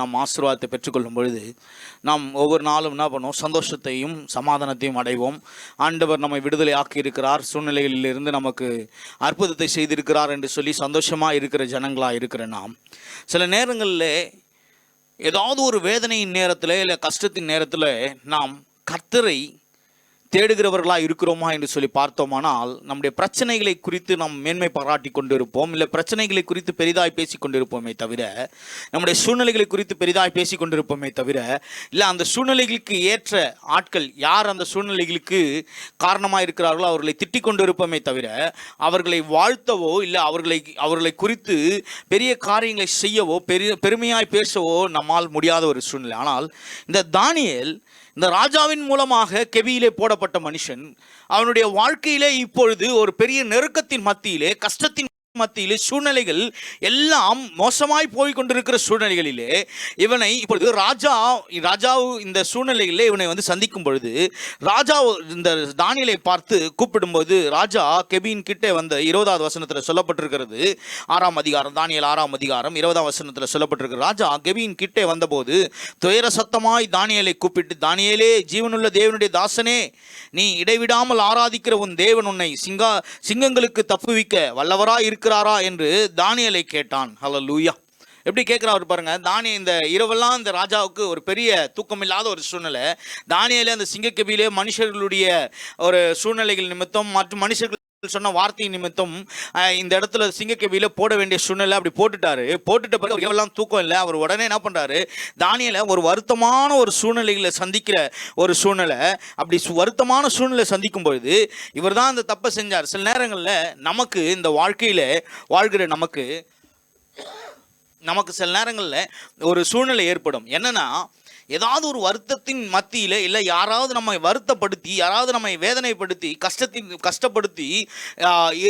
நாம் ஆசீர்வாதத்தை பெற்றுக்கொள்ளும் பொழுது நாம் ஒவ்வொரு நாளும் என்ன பண்ணுவோம்? சந்தோஷத்தையும் சமாதானத்தையும் அடைவோம். ஆண்டவர் நம்மை விடுதலை ஆக்கி இருக்கிறார் சூழ்நிலைகளிலிருந்து நமக்கு அற்புதத்தை செய்திருக்கிறார் என்று சொல்லி சந்தோஷமாக இருக்கிற ஜனங்களாக இருக்கிற நாம். சில நேரங்களில் ஏதாவது ஒரு வேதனையின் நேரத்தில் இல்லை கஷ்டத்தின் நேரத்தில் நாம் கத்தரை தேடுகிறவர்களாக இருக்கிறோமா என்று சொல்லி பார்த்தோமானால் நம்முடைய பிரச்சனைகளை குறித்து நாம் மேன்மை பாராட்டி கொண்டிருப்போம் இல்லை பிரச்சனைகளை குறித்து பெரிதாய் பேசி கொண்டிருப்போமே தவிர நம்முடைய சூழ்நிலைகளை குறித்து பெரிதாய் பேசி கொண்டிருப்போமே தவிர இல்லை அந்த சூழ்நிலைகளுக்கு ஏற்ற ஆட்கள் யார் அந்த சூழ்நிலைகளுக்கு காரணமாக இருக்கிறார்களோ அவர்களை திட்டிக் கொண்டிருப்போமே தவிர அவர்களை வாழ்த்தவோ இல்லை அவர்களை அவர்களை குறித்து பெரிய காரியங்களை செய்யவோ பெரிய பெருமையாய் பேசவோ நம்மால் முடியாத ஒரு சூழ்நிலை. ஆனால் இந்த தானியல் இந்த ராஜாவின் மூலமாக கெவியிலே போடப்பட்ட மனுஷன் அவனுடைய வாழ்க்கையிலே இப்பொழுது ஒரு பெரிய நெருக்கத்தின் மத்தியிலே கஷ்டத்தின் மத்தியிலே சூழ்நிலைகள் எல்லாம் மோசமாய் போய் கொண்டிருக்கிற சூழ்நிலைகளிலே இவனை இப்பொழுது ராஜா ராஜா இந்த சூழ்நிலைகளிலே இவனை வந்து சந்திக்கும் பொழுது ராஜா இந்த தானியலை பார்த்து கூப்பிடும்போது ராஜா கெபின் கிட்டே வந்த இருபதாவது வசனத்தில் சொல்லப்பட்டிருக்கிறது. ஆறாம் அதிகாரம் தானியல் ஆறாம் அதிகாரம் இருபதாம் வசனத்தில் சொல்லப்பட்டிருக்கிறது. ராஜா கெபின் கிட்டே வந்தபோது துயர சத்தமாய் தானியலை கூப்பிட்டு தானியலே ஜீவனுள்ள தேவனுடைய தாசனே நீ இடைவிடாமல் ஆராதிக்கிற உன் தேவன் உன்னை சிங்கா சிங்கங்களுக்கு தப்புவிக்க வல்லவராய் இருக்கிறாரா என்று தானியலை கேட்டான். ஹalleluya. எப்படி கேட்குறாரு பாருங்க தானிய இந்த இரவெல்லாம் இந்த ராஜாவுக்கு ஒரு பெரிய தூக்கமில்லாத ஒரு சூழ்நிலை. தானியலே அந்த சிங்கக்கபிலே மனுஷர்களுடைய ஒரு சூழ்நிலைகள் நிமித்தம் மற்றும் மனுஷர்கள் சொன்ன வார்த்தை நிமித்தம் இந்த இடத்துல சிங்கக்கவியில போட வேண்டிய சூழ்நிலை அப்படி போட்டுட்டாரு. போட்டுட்ட பிறகு எவ்வளவு தூக்கம் இல்லை. அவர் உடனே என்ன பண்றாரு? தானியலை ஒரு வருத்தமான ஒரு சூழ்நிலைகளை சந்திக்கிற ஒரு சூழ்நிலை. அப்படி சு- வருத்தமான சூழ்நிலை சந்திக்கும் பொழுது இவர் தான் அந்த தப்பை செஞ்சார். சில நேரங்களில் நமக்கு இந்த வாழ்க்கையில வாழ்கிற நமக்கு நமக்கு சில நேரங்களில் ஒரு சூழ்நிலை ஏற்படும். என்னன்னா ஏதாவது ஒரு வருத்தத்தின் மத்தியில் இல்லை யாராவது நம்மை வருத்தப்படுத்தி யாராவது நம்மை வேதனைப்படுத்தி கஷ்டத்தின் கஷ்டப்படுத்தி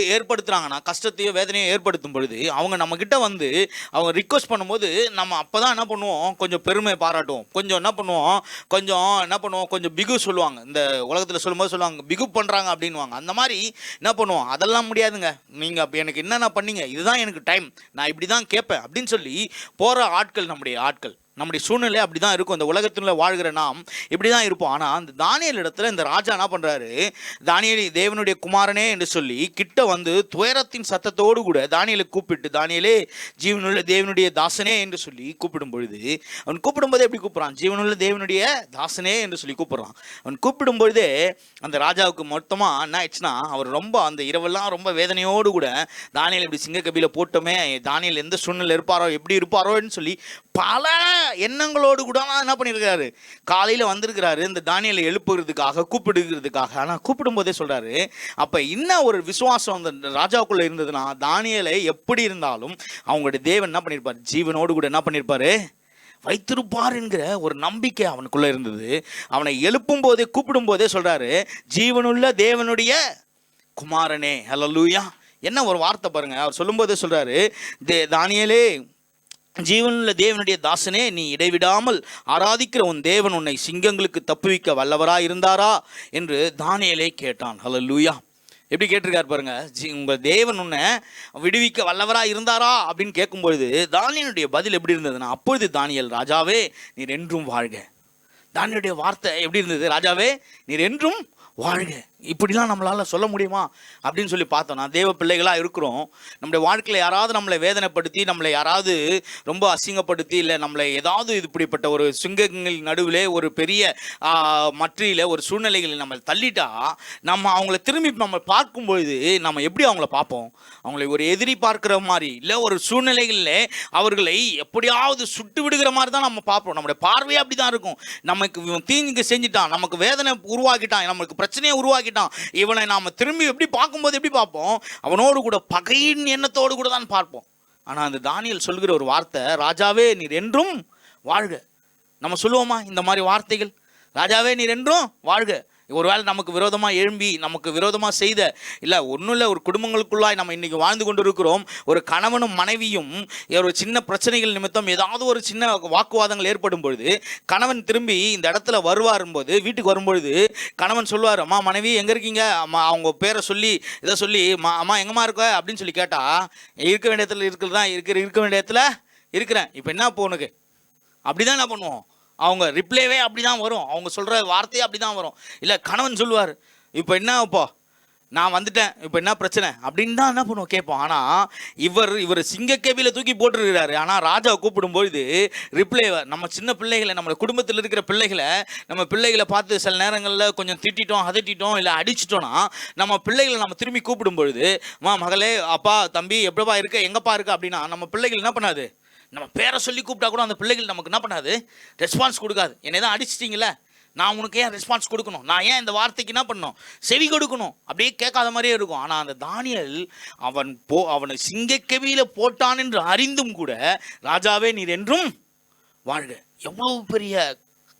ஏற்படுத்துகிறாங்கன்னா ஏ- கஷ்டத்தையோ வேதனையோ ஏற்படுத்தும் பொழுது அவங்க நம்மக்கிட்ட வந்து அவங்க ரிக்வஸ்ட் பண்ணும்போது நம்ம அப்போ தான் என்ன பண்ணுவோம்? கொஞ்சம் பெருமை பாராட்டுவோம். கொஞ்சம் என்ன பண்ணுவோம்? கொஞ்சம் என்ன பண்ணுவோம்? கொஞ்சம் பிகு சொல்லுவாங்க. இந்த உலகத்தில் சொல்லும்போது சொல்லுவாங்க பிகு பண்ணுறாங்க அப்படின்வாங்க அந்த மாதிரி என்ன பண்ணுவோம்? அதெல்லாம் முடியாதுங்க. நீங்கள் அப்போ எனக்கு என்னென்ன பண்ணீங்க? இதுதான் எனக்கு டைம் நான் இப்படி தான் கேட்பேன் அப்படின்னு சொல்லி போகிற ஆட்கள் நம்முடைய ஆட்கள். நம்முடைய சூழ்நிலை அப்படி தான் இருக்கும். இந்த உலகத்தில் வாழ்கிற நாம் இப்படி தான் இருப்போம். ஆனால் அந்த தானியல் இடத்துல இந்த ராஜா என்ன பண்ணுறாரு தானியல் தேவனுடைய குமாரனே என்று சொல்லி கிட்ட வந்து துயரத்தின் சத்தத்தோடு கூட தானியலை கூப்பிட்டு தானியலே ஜீவனுள்ள தேவனுடைய தாசனே என்று சொல்லி கூப்பிடும் பொழுது அவன் கூப்பிடும்போதே எப்படி கூப்பிட்றான்? ஜீவனுள்ள தேவனுடைய தாசனே என்று சொல்லி கூப்பிட்றான். அவன் கூப்பிடும் பொழுதே அந்த ராஜாவுக்கு மொத்தமாக என்ன ஆயிடுச்சுன்னா அவர் ரொம்ப அந்த இரவெல்லாம் ரொம்ப வேதனையோடு கூட தானியல் இப்படி சிங்கக்கபியில் போட்டோமே தானியல் எந்த சூழ்நிலை இருப்பாரோ எப்படி இருப்பாரோன்னு சொல்லி பல எண்ணங்களோடு கூட என்ன பண்ணியிருக்காரு காலையில் வந்திருக்கிறாரு இந்த தானியலை எழுப்புறதுக்காக கூப்பிடுகிறதுக்காக. ஆனால் கூப்பிடும்போதே சொல்கிறாரு அப்போ என்ன ஒரு விசுவாசம் அந்த ராஜாவுக்குள்ளே இருந்ததுன்னா தானியலை எப்படி இருந்தாலும் அவங்களுடைய தேவன் என்ன பண்ணியிருப்பார்? ஜீவனோடு கூட என்ன பண்ணியிருப்பாரு? வைத்திருப்பார் என்கிற ஒரு நம்பிக்கை அவனுக்குள்ள இருந்தது. அவனை எழுப்பும் போதே கூப்பிடும் போதே சொல்றாரு ஜீவனுள்ள தேவனுடைய குமாரனே. ஹலோ லூயா என்ன ஒரு வார்த்தை பாருங்க. அவர் சொல்லும்போதே சொல்றாரு தே தானியலே ஜீவனில் தேவனுடைய தாசனே நீ இடைவிடாமல் ஆராதிக்கிற உன் தேவன் உன்னை சிங்கங்களுக்கு தப்புவிக்க வல்லவரா இருந்தாரா என்று தானியலே கேட்டான். ஹலோ லூயா எப்படி கேட்டிருக்காரு பாருங்க ஜி உங்கள் தேவன் உன்னை விடுவிக்க வல்லவரா இருந்தாரா அப்படின்னு கேட்கும்பொழுது தானியனுடைய பதில் எப்படி இருந்ததுன்னா அப்பொழுது தானியல் ராஜாவே நீர் என்றும் வாழ்க. தானியனுடைய வார்த்தை எப்படி இருந்தது? ராஜாவே நீர் என்றும் வாழ்க. இப்படிலாம் நம்மளால் சொல்ல முடியுமா? அப்படின்னு சொல்லி பார்த்தோம் நான் தேவ பிள்ளைகளாக இருக்கிறோம். நம்முடைய வாழ்க்கையில் யாராவது நம்மளை வேதனைப்படுத்தி நம்மளை யாராவது ரொம்ப அசிங்கப்படுத்தி இல்லை நம்மளை ஏதாவது இப்படிப்பட்ட ஒரு சிங்கங்கள் நடுவிலே ஒரு பெரிய மற்றியில் ஒரு சூழ்நிலைகளில் நம்ம தள்ளிட்டா நம்ம அவங்கள திரும்பி நம்ம பார்க்கும்பொழுது நம்ம எப்படி அவங்கள பார்ப்போம்? அவங்களை ஒரு எதிரி பார்க்குற மாதிரி இல்லை ஒரு சூழ்நிலைகளில் அவர்களை எப்படியாவது சுட்டு விடுகிற மாதிரி தான் நம்ம பார்ப்போம். நம்மளுடைய பார்வையே அப்படி தான் இருக்கும். நமக்கு இவன் தீங்கு செஞ்சுட்டான் நமக்கு வேதனை உருவாக்கிட்டான் நமக்கு பிரச்சனையை உருவாக்கி உருவாக்கிட்டான் இவனை நாம திரும்பி எப்படி பார்க்கும்போது எப்படி பார்ப்போம்? அவனோடு கூட பகையின் எண்ணத்தோடு கூட தான் பார்ப்போம். ஆனால் அந்த தானியல் சொல்கிற ஒரு வார்த்தை ராஜாவே நீர் என்றும் வாழ்க. நம்ம சொல்லுவோமா இந்த மாதிரி வார்த்தைகள்? ராஜாவே நீர் என்றும் வாழ்க. ஒருவேளை நமக்கு விரோதமாக எழும்பி நமக்கு விரோதமாக செய்த இல்லை ஒன்றும் இல்லை ஒரு குடும்பங்களுக்குள்ளாய் நம்ம இன்றைக்கி வாழ்ந்து கொண்டு இருக்கிறோம் ஒரு கணவனும் மனைவியும் ஒரு சின்ன பிரச்சனைகள் நிமித்தம் ஏதாவது ஒரு சின்ன வாக்குவாதங்கள் ஏற்படும் பொழுது கணவன் திரும்பி இந்த இடத்துல வருவாரும்போது வீட்டுக்கு வரும்பொழுது கணவன் சொல்லுவார் அம்மா மனைவி எங்கே இருக்கீங்க? அம்மா அவங்க பேரை சொல்லி இதை சொல்லி "அம்மா, அம்மா எங்கம்மா இருக்க? அப்படின்னு சொல்லி கேட்டால் இருக்க வேண்டிய இடத்துல இருக்கிறது தான் இருக்கிற இருக்க வேண்டிய இடத்துல இருக்கிறேன். இப்போ என்ன இப்போ உனக்கு? அப்படிதான் என்ன பண்ணுவோம். அவங்க ரிப்ளைவே அப்படி தான் வரும். அவங்க சொல்கிற வார்த்தையே அப்படி தான் வரும். இல்லை கணவன் சொல்லுவார் இப்போ என்ன இப்போ? நான் வந்துட்டேன். இப்போ என்ன பிரச்சனை? அப்படின்னு தான் என்ன பண்ணுவோம்? கேட்போம். ஆனால் இவர் இவர் சிங்கக்கேவியில் தூக்கி போட்டுருக்கிறாரு. ஆனால் ராஜாவை கூப்பிடும்போது ரிப்ளை நம்ம சின்ன பிள்ளைகளை நம்ம குடும்பத்தில் இருக்கிற பிள்ளைகளை நம்ம பிள்ளைகளை பார்த்து சில நேரங்களில் கொஞ்சம் திட்டிட்டோம் அதட்டிட்டோம் இல்லை அடிச்சிட்டோம்னா நம்ம பிள்ளைகளை நம்ம திரும்பி கூப்பிடும் பொழுது மா மகளே அப்பா தம்பி எப்படிப்பா இருக்க? எங்கப்பா இருக்க? அப்படின்னா நம்ம பிள்ளைகள் என்ன பண்ணாது? நம்ம பேரை சொல்லி கூப்பிட்டா கூட அந்த பிள்ளைகள் நமக்கு என்ன பண்ணாது? ரெஸ்பான்ஸ் கொடுக்காது. என்னை தான் அடிச்சிட்டிங்களே நான் உனக்கு ஏன் ரெஸ்பான்ஸ் கொடுக்கணும்? நான் ஏன் இந்த வார்த்தைக்கு என்ன பண்ணணும்? செவி கொடுக்கணும். அப்படியே கேட்காத மாதிரியே இருக்கும். ஆனால் அந்த தானியல் அவன் போ அவனை சிங்கக்கவியில் போட்டான் என்று அறிந்தும் கூட ராஜாவே நீர் என்றும் வாழ்க. எவ்வளவு பெரிய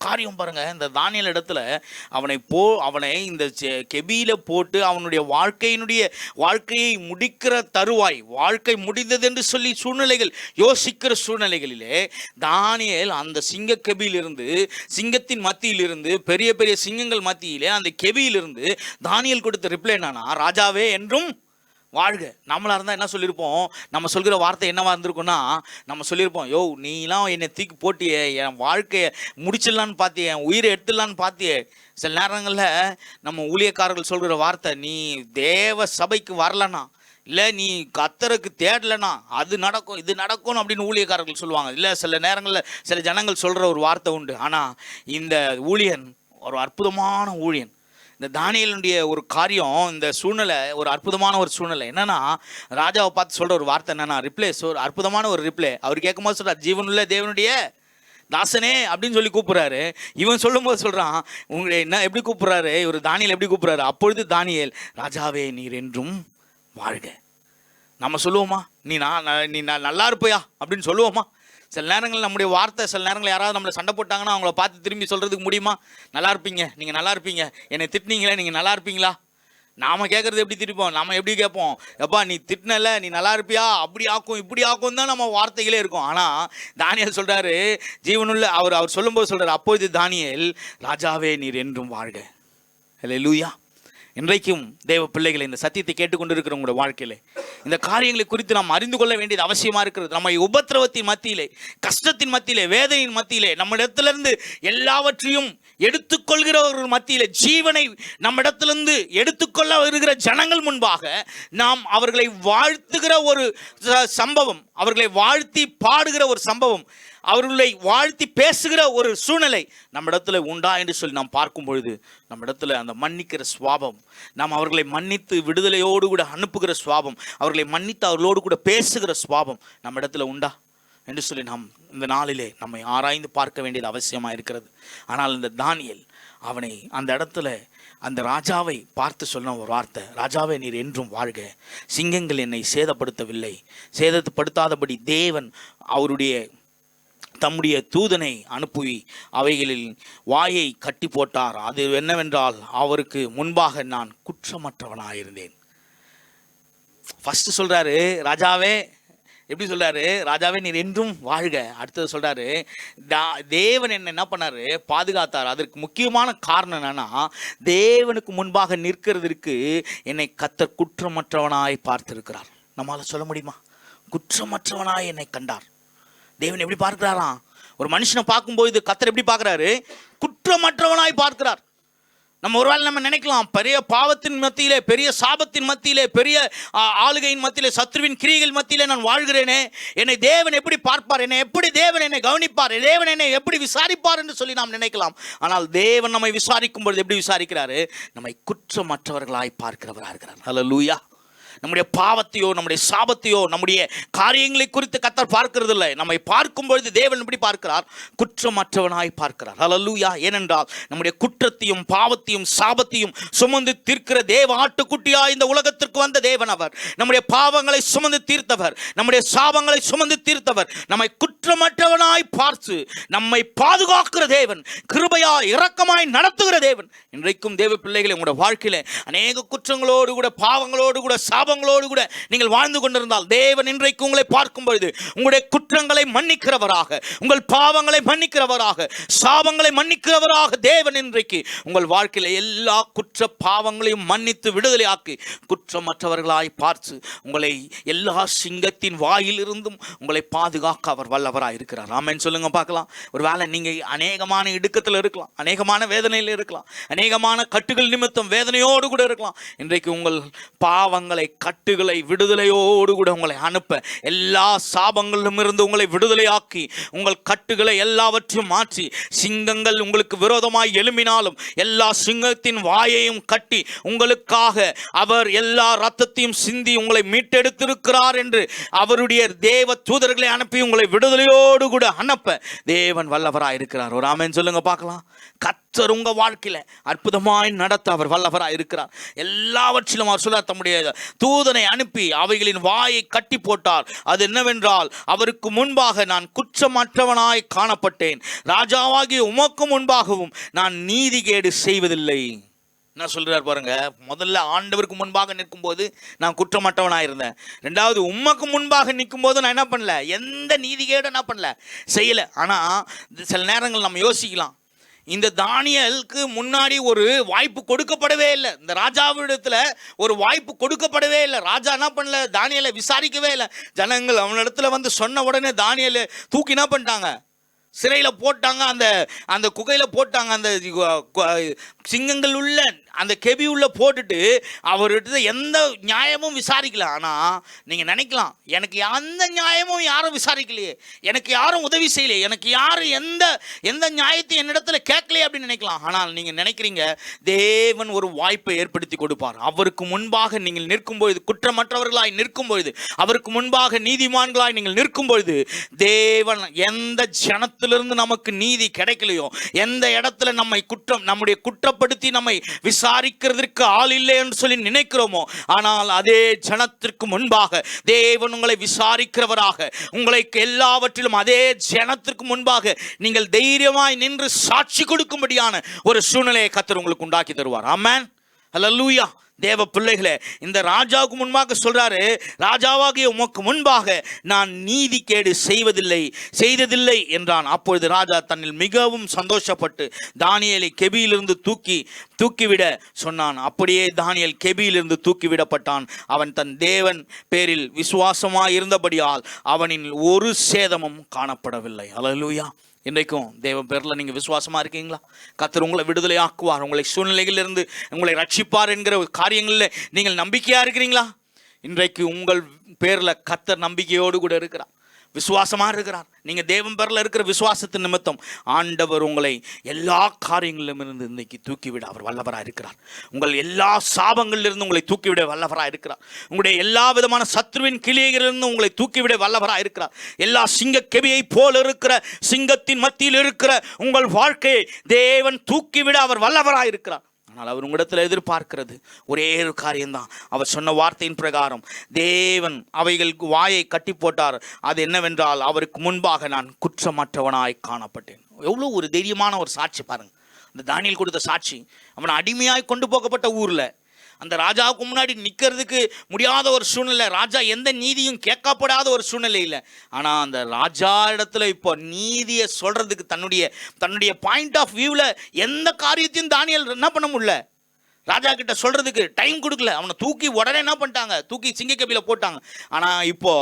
காரியம் பாருங்க. இந்த தானியல் இடத்துல அவனை போ அவனை இந்த செ- கெபியில போட்டு அவனுடைய வாழ்க்கையினுடைய வாழ்க்கையை முடிக்கிற தருவாய் வாழ்க்கை முடிந்தது என்று சொல்லி சூழ்நிலைகள் யோசிக்கிற சூழ்நிலைகளிலே தானியல் அந்த சிங்க கெபியிலிருந்து சிங்கத்தின் மத்தியிலிருந்து பெரிய பெரிய சிங்கங்கள் மத்தியிலே அந்த கெபியிலிருந்து தானியல் கொடுத்த ரிப்ளை என்னன்னா ராஜாவே என்றும் வாழ்க. நம்மளாக இருந்தால் என்ன சொல்லியிருப்போம் நம்ம சொல்கிற வார்த்தை என்னவா இருந்திருக்குன்னா நம்ம சொல்லியிருப்போம் யோ நீலாம் என்னை தூக்கி போட்டியே என் வாழ்க்கையை முடிச்சிடலான்னு பார்த்தியே என் உயிரை எடுத்துடலான்னு பார்த்தியே சில நேரங்களில் நம்ம ஊழியக்காரர்கள் சொல்கிற வார்த்தை நீ தேவ சபைக்கு வரலனா இல்லை நீ கத்தருக்கு தேடலனா அது நடக்கும் இது நடக்கும் அப்படின்னு ஊழியக்காரர்கள் சொல்லுவாங்க. இல்லை சில நேரங்களில் சில ஜனங்கள் சொல்கிற ஒரு வார்த்தை உண்டு. ஆனால் இந்த ஊழியன் ஒரு அற்புதமான ஊழியன். இந்த தானியலுடைய ஒரு காரியம் இந்த சூழ்நிலை ஒரு அற்புதமான ஒரு சூழ்நிலை. என்னன்னா ராஜாவை பார்த்து சொல்ற ஒரு வார்த்தை என்னன்னா ரிப்ளே ஒரு அற்புதமான ஒரு ரிப்ளே அவர் கேட்கும்போது சொல்றார் ஜீவனுள்ள தேவனுடைய தாசனே அப்படின்னு சொல்லி கூப்பிடுறாரு. இவன் சொல்லும்போது சொல்றான் உங்களை என்ன எப்படி கூப்பிடுறாரு? இவர் தானியல் எப்படி கூப்பிடுறாரு? அப்பொழுது தானியல் ராஜாவே நீர் என்றும் வாழ்க. நம்ம சொல்லுவோமா? நீ நான் நான்- நீ நான் நல்லா இருப்பையா? அப்படின்னு சொல்லுவோமா? சில நேரங்கள் நம்முடைய வார்த்தை சில நேரங்கள் யாராவது நம்மளை சண்டை போட்டாங்கன்னா அவங்கள பார்த்து திரும்பி சொல்கிறதுக்கு முடியுமா? நல்லா இருப்பீங்க. நீங்கள் நல்லா இருப்பீங்க. என்னை திட்டினீங்களே நீங்கள் நல்லா இருப்பீங்களா? நாம கேட்குறது எப்படி திருப்போம் நாம் எப்படி கேட்போம்? எப்பா நீ திட்டினல நீ நல்லா இருப்பியா? அப்படி ஆக்கும் இப்படி ஆக்கும் தான் நம்ம வார்த்தைகளே இருக்கும். ஆனால் தானியல் சொல்கிறாரு ஜீவனுள்ள அவர் அவர் சொல்லும்போது சொல்கிறார் அப்பொழுது தானியல் ராஜாவே நீர் என்றும் வாழ்க. லூயா இன்றைக்கும் தேவ பிள்ளைகளை இந்த சத்தியத்தை கேட்டுக்கொண்டிருக்கிற உங்களோட வாழ்க்கையிலே. இந்த காரியங்களை குறித்து நாம் அறிந்து கொள்ள வேண்டியது அவசியமாக இருக்கிறது. நம்ம உபத்திரவத்தின் மத்தியிலே கஷ்டத்தின் மத்தியிலே வேதனையின் மத்தியிலே நம்மிடத்திலிருந்து எல்லாவற்றையும் எடுத்துக்கொள்கிறவர்கள் மத்தியிலே ஜீவனை நம்மிடத்திலிருந்து எடுத்துக்கொள்ள வருகிற ஜனங்கள் முன்பாக நாம் அவர்களை வாழ்த்துகிற ஒரு சம்பவம் அவர்களை வாழ்த்தி பாடுகிற ஒரு சம்பவம். அவர்களை வாழ்த்தி பேசுகிற ஒரு சூழ்நிலை நம்மிடத்துல உண்டா என்று சொல்லி நாம் பார்க்கும் பொழுது நம்மிடத்துல அந்த மன்னிக்கிற சுவாபம் நாம் அவர்களை மன்னித்து விடுதலையோடு கூட அனுப்புகிற சுவாபம் அவர்களை மன்னித்து அவர்களோடு கூட பேசுகிற சுவாபம் நம்மிடத்துல உண்டா என்று சொல்லி நாம் இந்த நாளிலே நம்மை ஆராய்ந்து பார்க்க வேண்டியது அவசியமாக இருக்கிறது. ஆனால் இந்த தானியல் அவனை அந்த இடத்துல அந்த ராஜாவை பார்த்து சொன்ன ஒரு வார்த்தை ராஜாவை நீர் என்றும் வாழ்க. சிங்கங்கள் என்னை சேதப்படுத்தவில்லை. சேதப்படுத்தாதபடி தேவன் அவருடைய தம்முடைய தூதனை அனுப்பி அவைகளில் வாயை கட்டி போட்டார். அது என்னவென்றால் அவருக்கு முன்பாக நான் குற்றமற்றவனாயிருந்தேன். ஃபஸ்ட்டு சொல்கிறாரு ராஜாவே எப்படி சொல்கிறாரு ராஜாவே நீர் என்றும் வாழ்க. அடுத்தது சொல்கிறாரு தா- தேவன் என்ன என்ன பண்ணாரு? பாதுகாத்தார். அதற்கு முக்கியமான காரணம் என்னென்னா தேவனுக்கு முன்பாக நிற்கிறதற்கு என்னை கத்தர் குற்றமற்றவனாய் பார்த்திருக்கிறார். நம்மளால் சொல்ல முடியுமா? குற்றமற்றவனாய் என்னை கண்டார். தேவன் எப்படி பார்க்கிறாராம்? ஒரு மனுஷனை பார்க்கும்போது கத்தர் எப்படி பார்க்குறாரு? குற்றமற்றவனாய் பார்க்கிறார். நம்ம ஒருவேளை நம்ம நினைக்கலாம் பெரிய பாவத்தின் மத்தியிலே பெரிய சாபத்தின் மத்தியிலே பெரிய ஆளுகையின் மத்தியிலே சத்ருவின் கிரிகள் மத்தியிலே நான் வாழ்கிறேனே என்னை தேவன் எப்படி பார்ப்பார்? என்னை எப்படி தேவன் என்னை கவனிப்பார்? தேவன் என்னை எப்படி விசாரிப்பார் என்று சொல்லி நாம் நினைக்கலாம். ஆனால் தேவன் நம்மை விசாரிக்கும் பொழுது எப்படி விசாரிக்கிறாரு? நம்மை குற்றமற்றவர்களாய் பார்க்கிறவராக இருக்கிறார். ஹalleluya நம்முடைய பாவத்தையோ நம்முடைய சாபத்தையோ நம்முடைய காரியங்களை குறித்து கத்தர் பார்க்கிறது இல்லை நம்மை பார்க்கும் பொழுது தேவன் எப்படி பார்க்கிறார். குற்றமற்றவனாய் பார்க்கிறார். அலல்லூயா ஏனென்றால் நம்முடைய குற்றத்தையும் பாவத்தையும் சாபத்தையும் சுமந்து தீர்க்கிற தேவ ஆட்டுக்குட்டியாய் இந்த உலகத்திற்கு வந்த தேவன் அவர். நம்முடைய பாவங்களை சுமந்து தீர்த்தவர். நம்முடைய சாபங்களை சுமந்து தீர்த்தவர். நம்மை குற்றமற்றவனாய் பார்த்து நம்மை பாதுகாக்கிற தேவன் கிருபையா இரக்கமாய் நடத்துகிற தேவன். இன்றைக்கும் தேவ பிள்ளைகளை உங்களோட வாழ்க்கையில அநேக குற்றங்களோடு கூட பாவங்களோடு கூட சாப சாபங்களோடு கூட நீங்கள் வாழ்ந்து கொண்டிருந்தால் தேவன் இன்றைக்கு உங்களை பார்க்கும் பொழுது உங்களுடைய குற்றங்களை மன்னிக்கிறவராக உங்கள் பாவங்களை மன்னிக்கிறவராக சாபங்களை மன்னிக்கிறவராக தேவன் இன்றைக்கு உங்கள் வாழ்க்கையில் எல்லா குற்ற பாவங்களையும் மன்னித்து விடுதலையாக்கி குற்றமற்றவர்களாய் பார்த்து உங்களை எல்லா சிங்கத்தின் வாயிலிருந்தும் உங்களை பாதுகாக்க அவர் வல்லவராக இருக்கிறார். ஆமென். சொல்லுங்க பார்க்கலாம். ஒரு வேலை நீங்கள் அநேகமான இடுக்கத்தில் இருக்கலாம் அநேகமான வேதனையில் இருக்கலாம் அநேகமான கட்டுகள் நிமித்தம் வேதனையோடு கூட இருக்கலாம். இன்றைக்கு உங்கள் பாவங்களை கட்டுகளை விடுதலையோடு கூட உங்களை அனுப்ப. எல்லா சாபங்களிலும் இருந்து உங்களை விடுதலையாக்கி உங்கள் கட்டுகளை எல்லாவற்றையும் மாற்றி சிங்கங்கள் உங்களுக்கு விரோதமாய் எழும்பினாலும் எல்லா சிங்கத்தின் வாயையும் கட்டி உங்களுக்காக அவர் எல்லா ரத்தத்தையும் சிந்தி உங்களை மீட்டெடுத்திருக்கிறார் என்று அவருடைய தேவ தூதர்களை அனுப்பி உங்களை விடுதலையோடு கூட அனுப்ப. தேவன் வல்லவராக இருக்கிறார். ஒரு ஆமென் சொல்லுங்க பார்க்கலாம். கத்தர் உங்க வாழ்க்கையில அற்புதமாய் நடத்த அவர் வல்லவராக இருக்கிறார். எல்லாவற்றிலும் அவர் சொல்ல தம்முடைய தூதனை அனுப்பி அவைகளின் வாயை கட்டி போட்டார். அது என்னவென்றால் அவருக்கு முன்பாக நான் குற்றமற்றவனாய் காணப்பட்டேன். ராஜாவாகிய உமக்கு முன்பாகவும் நான் நீதிகேடு செய்வதில்லை. என்ன சொல்கிறார் பாருங்க முதல்ல ஆண்டவருக்கு முன்பாக நிற்கும்போது நான் குற்றமற்றவனாக இருந்தேன். ரெண்டாவது உமக்கு முன்பாக நிற்கும்போது நான் என்ன பண்ணல? எந்த நீதிகேடும் என்ன பண்ணல. செய்யலை. ஆனால் சில நேரங்கள் நம்ம யோசிக்கலாம். இந்த தானியலுக்கு முன்னாடி ஒரு வாய்ப்பு கொடுக்கப்படவே இல்லை. இந்த ராஜாவிடத்தில் ஒரு வாய்ப்பு கொடுக்கப்படவே இல்லை. ராஜா என்ன பண்ணல? தானியலை விசாரிக்கவே இல்லை. ஜனங்கள் அவனிடத்துல வந்து சொன்ன உடனே தானியலை தூக்கி என்ன பண்ணிட்டாங்க? சிறையில் போட்டாங்க அந்த அந்த குகையில் போட்டாங்க அந்த சிங்கங்கள் உள்ள அந்த கெபி உள்ள போட்டுட்டு அவர்கிட்ட எந்த நியாயமும் விசாரிக்கல. ஆனால் நீங்கள் நினைக்கலாம் எனக்கு எந்த நியாயமும் யாரும் விசாரிக்கலையே. எனக்கு யாரும் உதவி செய்யலையே. எனக்கு யாரும் எந்த எந்த நியாயத்தையும் என்னிடத்துல கேட்கலையே அப்படின்னு நினைக்கலாம். ஆனால் நீங்கள் நினைக்கிறீங்க தேவன் ஒரு வாய்ப்பை ஏற்படுத்தி கொடுப்பார். அவருக்கு முன்பாக நீங்கள் நிற்கும் பொழுது குற்றமற்றவர்களாய் நிற்கும் பொழுது அவருக்கு முன்பாக நீதிமான்களாய் நீங்கள் நிற்கும் பொழுது தேவன் எந்த இடத்திலிருந்து நமக்கு நீதி கிடைக்கலையோ? எந்த இடத்துல நம்மை குற்றம் நம்முடைய குற்றப்படுத்தி நம்மை விசாரிக்கிறதற்கு ஆள் இல்லை என்று சொல்லி நினைக்கிறோமோ? ஆனால் அதே ஜனத்திற்கு முன்பாக தேவன் உங்களை விசாரிக்கிறவராக உங்களை எல்லாவற்றிலும் அதே ஜனத்திற்கு முன்பாக நீங்கள் தைரியமாய் நின்று சாட்சி கொடுக்கும்படியான ஒரு சூழ்நிலையை கத்தர் உங்களுக்கு உண்டாக்கி தருவார். ஆமேன். ஹலோ லூயா தேவ பிள்ளைகளே இந்த ராஜாவுக்கு முன்பாக சொல்றாரு ராஜாவாகிய உமக்கு முன்பாக நான் நீதி கேடு செய்வதில்லை செய்ததில்லை என்றான். அப்பொழுது ராஜா தன்னில் மிகவும் சந்தோஷப்பட்டு தானியலை கெபியிலிருந்து தூக்கி தூக்கிவிட சொன்னான். அப்படியே தானியல் கெபியிலிருந்து தூக்கிவிடப்பட்டான். அவன் தன் தேவன் பேரில் விசுவாசமாய் இருந்தபடியால் அவனின் ஒரு சேதமும் காணப்படவில்லை. அலலூயா இன்றைக்கும் தேவ பேரில் நீங்கள் விசுவாசமாக இருக்கீங்களா? கத்தர் உங்களை விடுதலை ஆக்குவார் உங்களை சூழ்நிலைகளிலிருந்து உங்களை ரட்சிப்பார் என்கிற காரியங்களில் நீங்கள் நம்பிக்கையாக இருக்கிறீங்களா? இன்றைக்கு உங்கள் பேரில் கத்தர் நம்பிக்கையோடு கூட இருக்கிறார். விசுவாசமாக இருக்கிறார். நீங்கள் தேவன் பேரில் இருக்கிற விசுவாசத்தின் நிமித்தம் ஆண்டவர் உங்களை எல்லா காரியங்களிலும் இருந்து இன்னைக்கு தூக்கிவிட அவர் வல்லவராக இருக்கிறார். உங்கள் எல்லா சாபங்களிலிருந்து உங்களை தூக்கிவிட வல்லவராக இருக்கிறார். உங்களுடைய எல்லா விதமான சத்ருவின் கிளியிலிருந்து உங்களை தூக்கிவிட வல்லவராக இருக்கிறார். எல்லா சிங்க கெவியை போல இருக்கிற சிங்கத்தின் மத்தியில் இருக்கிற உங்கள் வாழ்க்கையை தேவன் தூக்கிவிட அவர் வல்லவராக இருக்கிறார். ஆனால் அவர் உங்களிடத்தில் எதிர்பார்க்கிறது ஒரே ஒரு காரியம்தான். அவர் சொன்ன வார்த்தையின் பிரகாரம் தேவன் அவைகளுக்கு வாயை கட்டி போட்டார் அது என்னவென்றால் அவருக்கு முன்பாக நான் குற்றமற்றவனாய் காணப்பட்டேன். எவ்வளோ ஒரு தைரியமான ஒரு சாட்சி பாருங்கள் அந்த தானியல் கொடுத்த சாட்சி அவன் அடிமையாய் கொண்டு போகப்பட்ட ஊரில். அந்த ராஜாவுக்கு முன்னாடி நிற்கிறதுக்கு முடியாத ஒரு சூழ்நிலை. ராஜா எந்த நீதியும் கேட்கப்படாத ஒரு சூழ்நிலை இல்லை ஆனால் அந்த ராஜா இடத்துல இப்போ நீதியை சொல்கிறதுக்கு தன்னுடைய தன்னுடைய பாயிண்ட் ஆஃப் வியூவில் எந்த காரியத்தையும் தானியல் என்ன பண்ண முடியல? ராஜா கிட்ட சொல்றதுக்கு டைம் கொடுக்கல. அவனை தூக்கி உடனே என்ன பண்ணிட்டாங்க? தூக்கி சிங்கக்கபில போட்டாங்க. ஆனா இப்போ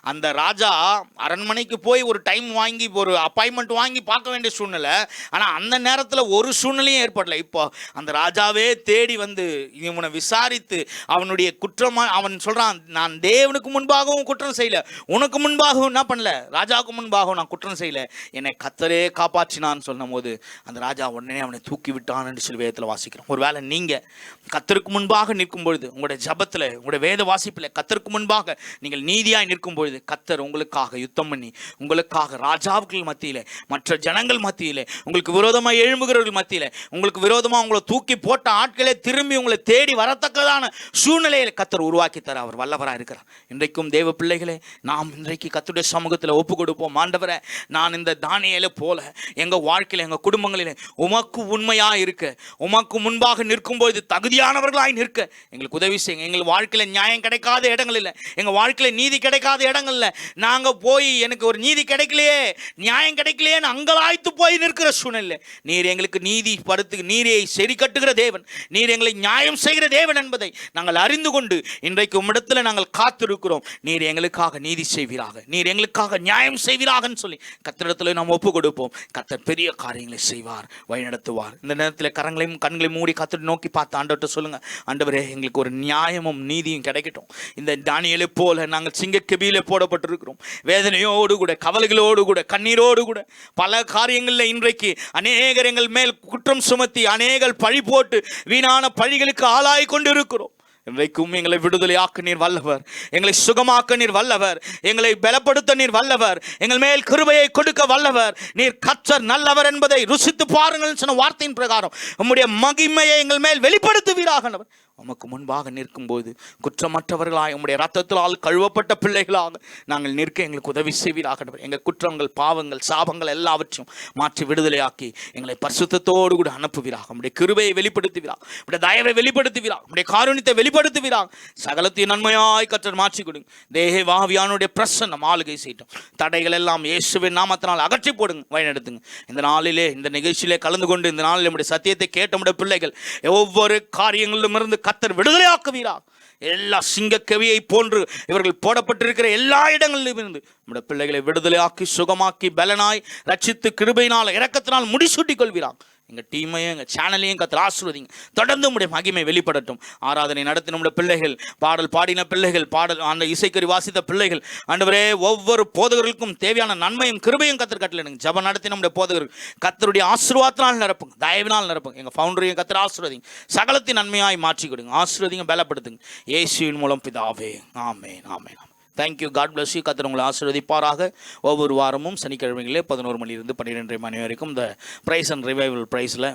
அந்த ராஜா அரண்மனைக்கு போய் ஒரு டைம் வாங்கி ஒரு அப்பாயின்மெண்ட் வாங்கி பார்க்க வேண்டிய சூழ்நிலை. ஆனா அந்த நேரத்தில் ஒரு சூழ்நிலையும் ஏற்படல. இப்போ அந்த ராஜாவே தேடி வந்து இவனை விசாரித்து அவனுடைய குற்றமா அவன் சொல்றான் நான் தேவனுக்கு முன்பாகவும் குற்றம் செய்யல. உனக்கு முன்பாகவும் என்ன பண்ணல? ராஜாவுக்கு முன்பாகவும் நான் குற்றம் செய்யல. என்னை கத்தரே காப்பாற்றினான்னு சொன்னபோது அந்த ராஜா உடனே அவனை தூக்கி விட்டான் சொல்லி வேதத்தில் வாசிக்கிறோம். ஒருவேளை நீங்கள் கத்தருக்கு முன்பாக நிற்கும் பொழுது உங்களுடைய ஜபத்தில் உங்களுடைய வேத வாசிப்பில் கத்தருக்கு முன்பாக நீங்கள் நீதியாய் நிற்கும் பொழுது கத்தர் உங்களுக்காக யுத்தம் பண்ணி உங்களுக்காக ராஜாவுக்கள் மத்தியில் மற்ற ஜனங்கள் மத்தியில் உங்களுக்கு விரோதமாக எழும்புகிறவர்கள் மத்தியில் உங்களுக்கு விரோதமாக உங்களை தூக்கி போட்ட ஆட்களே திரும்பி உங்களை தேடி வரத்தக்கதான சூழ்நிலையில் கத்தர் உருவாக்கி தர அவர் வல்லவராக இருக்கிறார். இன்றைக்கும் தேவ பிள்ளைகளே நாம் இன்றைக்கு கத்துடைய சமூகத்தில் ஒப்பு கொடுப்போம் ஆண்டவரை நான் இந்த தானியலை போல எங்கள் வாழ்க்கையில் எங்கள் குடும்பங்களில் உமக்கு உண்மையாக இருக்க உமக்கு முன்பாக நிற்கும்போது செய்து தகுதியானவர்களாய் நிற்க. எங்களுக்கு உதவி செய்யுங்க. எங்கள் வாழ்க்கையில் நியாயம் கிடைக்காத இடங்கள் இல்லை. எங்கள் வாழ்க்கையில் நீதி கிடைக்காத இடங்கள்ல நாங்கள் போய் எனக்கு ஒரு நீதி கிடைக்கலையே. நியாயம் கிடைக்கலையேன்னு அங்கலாய்த்து போய் நிற்கிற சூழ்நிலை. நீர் எங்களுக்கு நீதி படுத்து நீரை சரி கட்டுகிற தேவன். நீர் எங்களை நியாயம் செய்கிற தேவன் என்பதை நாங்கள் அறிந்து கொண்டு இன்றைக்கு உம்மிடத்தில் நாங்கள் காத்திருக்கிறோம். நீர் எங்களுக்காக நீதி செய்வீராக. நீர் எங்களுக்காக நியாயம் செய்வீராகன்னு சொல்லி கத்திரத்தில் நாம் ஒப்பு கொடுப்போம். கத்தர் பெரிய காரியங்களை செய்வார் வழிநடத்துவார். இந்த நேரத்தில் கரங்களையும் கண்களையும் மூடி கத்திர நோக்கி பார்த்து ஆண்டவர்கிட்ட சொல்லுங்க. ஆண்டவரே எங்களுக்கு ஒரு நியாயமும் நீதியும் கிடைக்கட்டும். இந்த தானியலை போல நாங்கள் சிங்க கெபியில போடப்பட்டிருக்கிறோம். வேதனையோடு கூட கவலைகளோடு கூட கண்ணீரோடு கூட பல காரியங்களில் இன்றைக்கு அநேகர் எங்கள் மேல் குற்றம் சுமத்தி அநேகர் பழி போட்டு வீணான பழிகளுக்கு ஆளாய் கொண்டு இருக்கிறோம் இன்றைக்கும் எங்களை விடுதலையாக்க நீர் வல்லவர். எங்களை சுகமாக்க நீர் வல்லவர். எங்களை பலப்படுத்த நீர் வல்லவர். எங்கள் மேல் கிருபையை கொடுக்க வல்லவர். நீர் கற்றர் நல்லவர் என்பதை ருசித்து பாருங்கள் சொன்ன வார்த்தையின் பிரகாரம். உம்முடைய மகிமையை எங்கள் மேல் வெளிப்படுத்துவீராக உமக்கு முன்பாக நிற்கும்போது குற்றமற்றவர்களாக உம்முடைய ரத்தத்திலால் கழுவப்பட்ட பிள்ளைகளாக நாங்கள் நிற்க எங்களுக்கு உதவி செய்வீராக எங்கள் குற்றங்கள் பாவங்கள் சாபங்கள் எல்லாவற்றையும் மாற்றி விடுதலையாக்கி எங்களை பரிசுத்தத்தோடு கூட அனுப்புவீராக. உடைய கிருபையை வெளிப்படுத்துவீராக. உடைய தயவை வெளிப்படுத்துவீராக. உடைய காரணியத்தை வெளிப்படுத்துவீராக. சகலத்தையும் நன்மையாய் கற்றர் மாற்றி கொடுங்க தேக வாவியானுடைய பிரசன்னம் ஆளுகை செய்யட்டும். தடைகள் எல்லாம் இயேசுவின் நாமத்தினால் அகற்றி போடுங்க வழிநடத்துங்க. இந்த நாளிலே இந்த நிகழ்ச்சியிலே கலந்து கொண்டு இந்த நாளில் நம்முடைய சத்தியத்தை கேட்ட நம்முடைய பிள்ளைகள் ஒவ்வொரு காரியங்களிலும் இருந்து கத்தர் விடுதலையாக்குவீராக. எல்லா சிங்கக்கவியை போன்று இவர்கள் போடப்பட்டிருக்கிற எல்லா இடங்களிலும் இருந்து நம்முடைய பிள்ளைகளை விடுதலையாக்கி சுகமாக்கி பலனாய் ரட்சித்து கிருபையினால் இறக்கத்தினால் முடிசூட்டி கொள்கிறான் எங்கள் டீமையும் எங்கள் சேனலையும் கத்திர ஆசிர்வதிங்க. தொடர்ந்து உடைய மகிமை வெளிப்படட்டும். ஆராதனை நடத்தின நம்முடைய பிள்ளைகள் பாடல் பாடின பிள்ளைகள் பாடல் அந்த இசைக்கறி வாசித்த பிள்ளைகள் ஆண்டவரே ஒவ்வொரு போதகர்களுக்கும் தேவையான நன்மையும் கிருபையும் கத்திர கட்டலனுங்க ஜபம் நடத்தி நம்முடைய போதகர்கள் கத்தருடைய ஆசீர்வாதத்தினால் நிரப்புங்க தயவினால் நிரப்புங்க. எங்கள் ஃபவுண்டரையும் கத்திர ஆசிர்வதிங்க. சகலத்தின் நன்மையாய் மாற்றி கொடுங்க. ஆசீர்வதிங்க பலப்படுத்துங்க. ஏசியின் மூலம் பிதாவே. ஆமே ஆமே தேங்க்யூ காட் பிளஸ் யூ கத்தர் உங்களை ஆசீர்வதிப்பாராக. ஒவ்வொரு வாரமும் சனிக்கிழமைகளே பதினோரு மணிலிருந்து பன்னிரெண்டரை மணி வரைக்கும் இந்த ப்ரைஸ் அண்ட் ரிவைவல் ப்ரைஸில்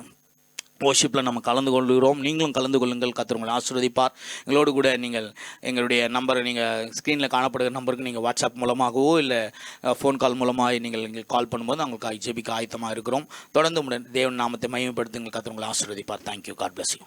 ஓஷிப்பில் நம்ம கலந்து கொள்கிறோம். நீங்களும் கலந்து கொள்ளுங்கள். கத்தர் உங்களை ஆசீர்வதிப்பார். எங்களோடு கூட நீங்கள் எங்களுடைய நம்பரை நீங்கள் ஸ்க்ரீனில் காணப்படுகிற நம்பருக்கு நீங்கள் வாட்ஸ்அப் மூலமாகவோ இல்லை ஃபோன் கால் மூலமாக நீங்கள் எங்களுக்கு கால் பண்ணும்போது அவங்களுக்கு ஜெபிக்க ஆயத்தமாக இருக்கிறோம். தொடர்ந்து உடனே தேவன் நாமத்தை மையப்படுத்துங்கள் கத்தர் உங்களை ஆசீர்வதிப்பார். Thank you God bless you